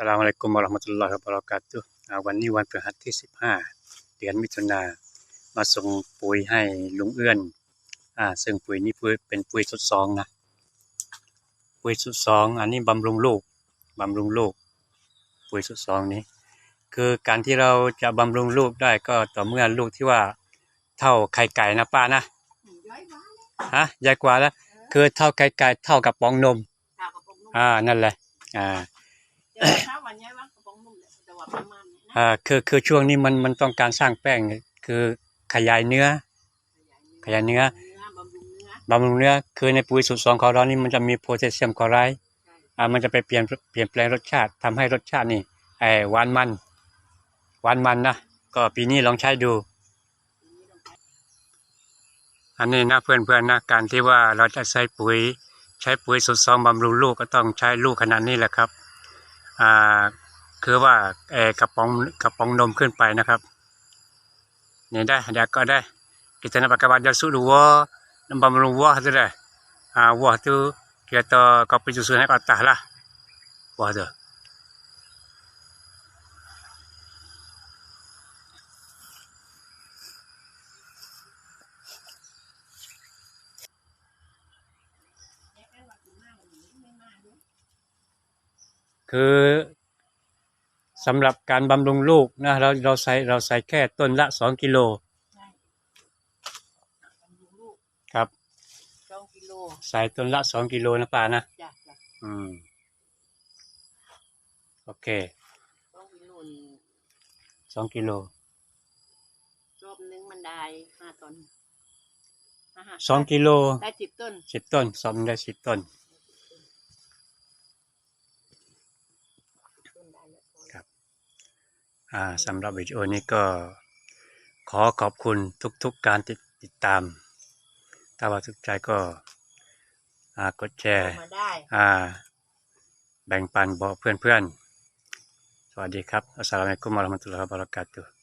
สลามอะลัยกุมวะเราะห์มะตุลลอฮิวะบะเราะกาตุฮ์อ่าวันนี้วันพฤหัสที่ 15 เดือนมิถุนามาส่งปุ๋ยให้ลุงเอื้อนอ่าซึ่งปุ๋ยนี้ปุ๋ยเป็นปุ๋ยสุดซองนะปุ๋ยสุดซองอันนี้บำรุงลูกบำรุงลูก ปุ๋ยสุดซองนี้ คือการที่เราจะบำรุงลูกได้ก็ต่อเมื่อลูกที่ว่าเท่าไข่ไก่นะป้านะย้อยว้าเลยฮะใหญ่กว่าแล้วคือเท่าไข่ไก่เท่ากับปองนมข้าวกระป๋องนุ่มอ่านั่นแหละอ่า เดี๋ยวเช้าวันย้อยว่ากระป๋องนุ่มเลยแต่ว่าประมาณนี้นะอ่าคือคือช่วงนี้มันมันต้องการสร้างแป้งคือขยายเนื้อ ขยายเนื้อ บำรุงเนื้อบำรุงเนื้อคือในปุ๋ยสูตรสองของเรานี่มันจะมีโพแทสเซียมคลอไรด์อ่ามันจะไปเปลี่ยนเปลี่ยนแปลงรสชาติทำให้รสชาตินี่ไอ้หวานมันหวานมันนะก็ปีนี้ลองใช้ดู อันนี้นะเพื่อนเพื่อนๆนะการที่ว่าเราจะใช้ปุ๋ย ใช้ปุ๋ยสูตรสองบำรุงลูกก็ต้องใช้ลูกขนาดนี้แหละครับ่าคือว่าแอกระป๋องกระป๋องนมขึ้นไปนะครับเนี่ยได้เดี๋ยวก็ได้กิจนาปากกาบาดสุดูว่าน้ำบำรุงว่าจะได้อ่าวัวตัวเกี่ยวกับไปจุดสุวนให้ก็บตาละวัวตัว คือสำหรับการบำรุงลูกนะเราเราใส่เราใส่แค่ต้นละสองกิโลใช่บำรุงลูกครับสองกิโลใส่ต้นละสองกิโลนะป่านะจ้ะจ้ะอืมโอเคสองกิโลนี่สองกิโลรอบนึงมันได้ห้าต้นห้าห้าสองกิโลได้สิบต้นสิบต้นสอมได้สิบต้น ต้นได้แล้วพอ ครับอ่าสำหรับวิดีโอนี้ก็ขอขอบคุณทุกๆการติดติดตาม ถ้าว่าทุกใจก็อ่ากดแชร์เอามาได้อ่าแบ่งปันบอกเพื่อนๆ สวัสดีครับ อัสสลามุอะลัยกุมวะเราะห์มะตุลลอฮิวะบะเราะกาตุฮ์